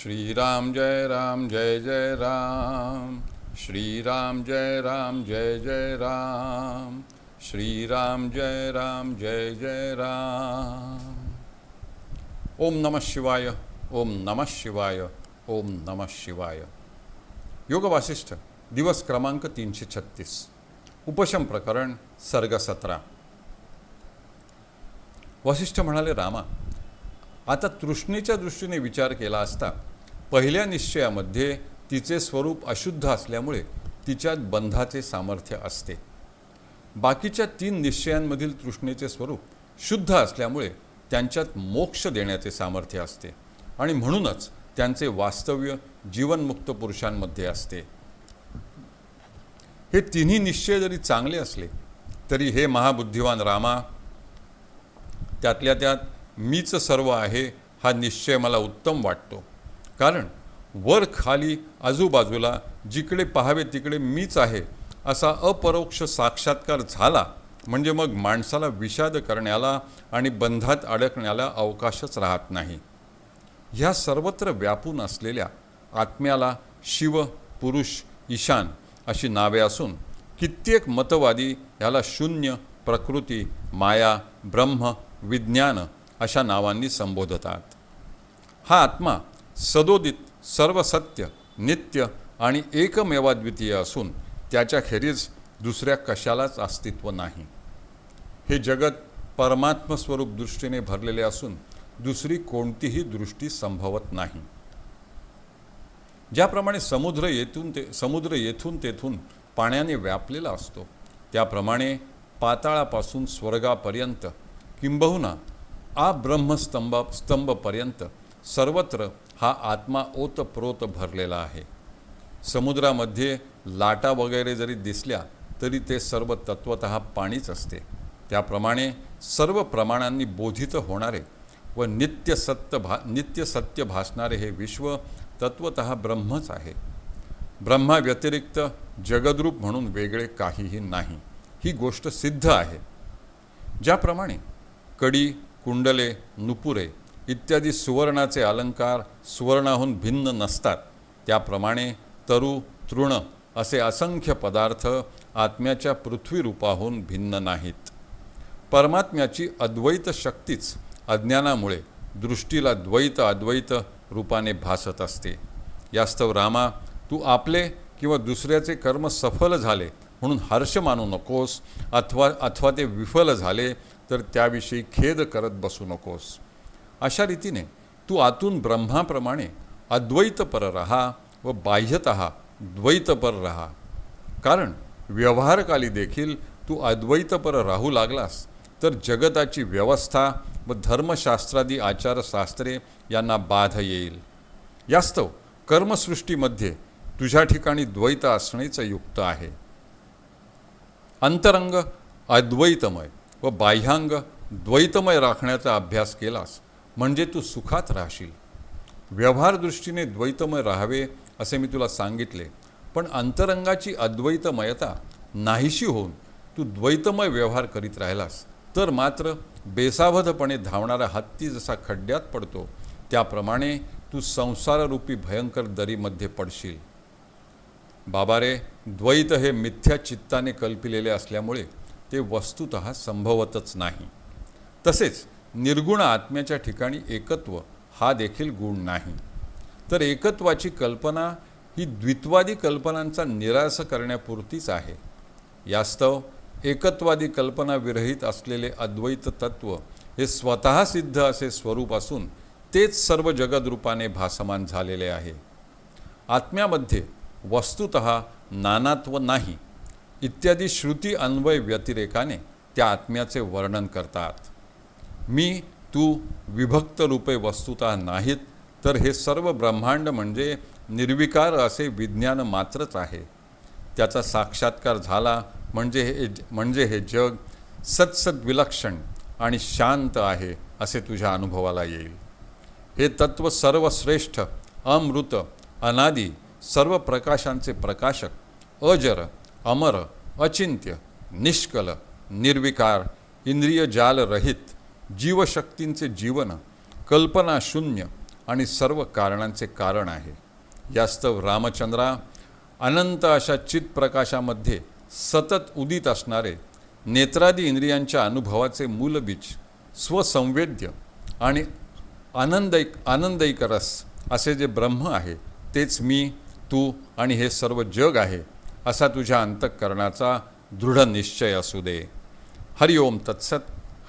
श्रीराम जय राम जय जय राम। श्रीराम जय राम जय जय राम। श्रीराम जय राम जय जय राम। ओम नमः शिवाय ओम नमः शिवाय ओम नमः शिवाय। योग वासिष्ठ दिवस क्रमांक तीनशे छत्तीस। उपशम प्रकरण सर्ग सतरा। वसिष्ठ म्हणाले रामा आता तृष्णेच्या दृष्टीने विचार केला असता पहिल्या निश्चयामध्ये तिचे स्वरूप अशुद्ध असल्यामुळे तिच्यात बंधाचे सामर्थ्य असते. बाकीच्या तीन निश्चयांमधील तृष्णेचे स्वरूप शुद्ध असल्यामुळे त्यांच्यात मोक्ष देण्याचे सामर्थ्य असते आणि म्हणूनच त्यांचे वास्तव्य जीवनमुक्त पुरुषांमध्ये असते. हे तिन्ही निश्चय जरी चांगले असले तरी हे महाबुद्धिवान रामा त्यातल्या त्यात मीच सर्व आहे हा निश्चय मला उत्तम वाटतो. कारण वर खाली आजूबाजूला जिकडे पाहावे तिकडे मीच आहे असा अपरोक्ष साक्षात्कार झाला म्हणजे मग माणसाला विषाद करण्याला आणि बंधात अडकण्याला अवकाशच राहत नाही. ह्या सर्वत्र व्यापून असलेल्या आत्म्याला शिव पुरुष ईशान अशी नावे असून कित्येक मतवादी ह्याला शून्य प्रकृती माया ब्रह्म विज्ञान अशा नावांनी संबोधतात. हा आत्मा सदोदित सर्व सत्य नित्य आणि एकमेवाद्वितीय असून त्याच्याखेरीज दुसऱ्या कशालाच अस्तित्व नाही. हे जगत परमात्मस्वरूप दृष्टीने भरलेले असून दुसरी कोणतीही दृष्टी संभवत नाही. ज्याप्रमाणे समुद्र येथून ते समुद्र येथून तेथून पाण्याने व्यापलेला असतो त्याप्रमाणे पाताळापासून स्वर्गापर्यंत किंबहुना आ ब्रह्मस्तंभ स्तंभपर्यंत सर्वत्र हा आत्मा ओतप्रोत भरलेला आहे. समुद्रामध्ये लाटा वगैरे जरी दिसल्या तरी ते सर्व तत्वत पाणीच असते. त्याप्रमाणे सर्व प्रमाणांनी बोधित होणारे व नित्य सत्य भा नित्य सत्य भासणारे हे विश्व तत्वत ब्रह्मच आहे. ब्रह्माव्यतिरिक्त जगद्रूप म्हणून वेगळे काहीही नाही. ही गोष्ट सिद्ध आहे. ज्याप्रमाणे कडी कुंडले नुपुरे इत्यादी सुवर्णाचे अलंकार सुवर्णाहून भिन्न नसतात. त्याप्रमाणे तरु तृण असे असंख्य पदार्थ आत्म्याच्या पृथ्वीरूपाहून भिन्न नाहीत. परमात्म्याची अद्वैत शक्तीच अज्ञानामुळे दृष्टीला द्वैत अद्वैत रूपाने भासत असते. यास्तव रामा तू आपले किंवा दुसऱ्याचे कर्म सफल झाले म्हणून हर्ष मानू नकोस अथवा अथवा ते विफल झाले तर त्याविषयी खेद करत बसू नकोस. अशा रीतीने तू आतून ब्रह्माप्रमाणे अद्वैतपर रहा व बाह्यत द्वैतपर रहा. कारण व्यवहारकाली देखील तू अद्वैतपर राहू लागलास तर जगताची व्यवस्था व धर्मशास्त्रादी आचारशास्त्रे यांना बाध येईल. यास्तव कर्मसृष्टीमध्ये तुझ्या ठिकाणी द्वैत असणेच युक्त आहे. अंतरंग अद्वैतमय व बाह्यांग द्वैतमय राखण्याचा अभ्यास केलास म्हणजे तू सुखात राहशील. व्यवहारदृष्टीने द्वैतमय राहावे असे मी तुला सांगितले. पण अंतरंगाची अद्वैतमयता नाहीशी होऊन तू द्वैतमय व्यवहार करीत राहिलास तर मात्र बेसावधपणे धावणारा हत्ती जसा खड्ड्यात पडतो त्याप्रमाणे तू संसाररूपी भयंकर दरीमध्ये पडशील. बाबा रे द्वैत हे मिथ्या चित्ताने कल्पिलेले असल्यामुळे ते वस्तुत संभवतच नाही. तसेच निर्गुण आत्म्याच्या ठिकाणी एकत्व हा देखील गुण नाही. तर एकत्वाची कल्पना ही द्वित्वादी कल्पनांचा निराश करण्यापुरतीच आहे. यास्तव एकत्वादी कल्पना विरहित असलेले अद्वैत तत्व हे स्वतः सिद्ध असे स्वरूप असून तेच सर्व जगदरूपाने भासमान झालेले आहे. आत्म्यामध्ये वस्तुत नानात्व नाही. इत्यादी श्रुती अन्वय व्यतिरेकाने त्या आत्म्याचे वर्णन करतात. मी तू विभक्त रूपे वस्तुता नाहीत तर हे सर्व ब्रह्मांड म्हणजे निर्विकार असे विज्ञान मात्रच आहे. त्याचा साक्षात्कार झाला म्हणजे हे म्हणजे हे जग सत्सद्विलक्षण आणि शांत आहे असे तुझ्या अनुभवाला येईल. हे तत्व सर्वश्रेष्ठ अमृत अनादी सर्व प्रकाशांचे प्रकाशक अजर अमर अचिंत्य निष्कल निर्विकार इंद्रियजालरहित जीवशक्तींचे जीवन कल्पनाशून्य आणि सर्व कारणांचे कारण आहे. यास्तव रामचंद्रा अनंत अशा चित्प्रकाशामध्ये सतत उदित असणारे नेत्रादी इंद्रियांच्या अनुभवाचे मूलबीज स्वसंवेद्य आणि आनंदैक आनंदैक रस असे जे ब्रह्म आहे तेच मी तू आणि हे सर्व जग आहे असा तुझ्या अंतःकरणाचा दृढ निश्चय असू दे. हरि ओम तत्सत.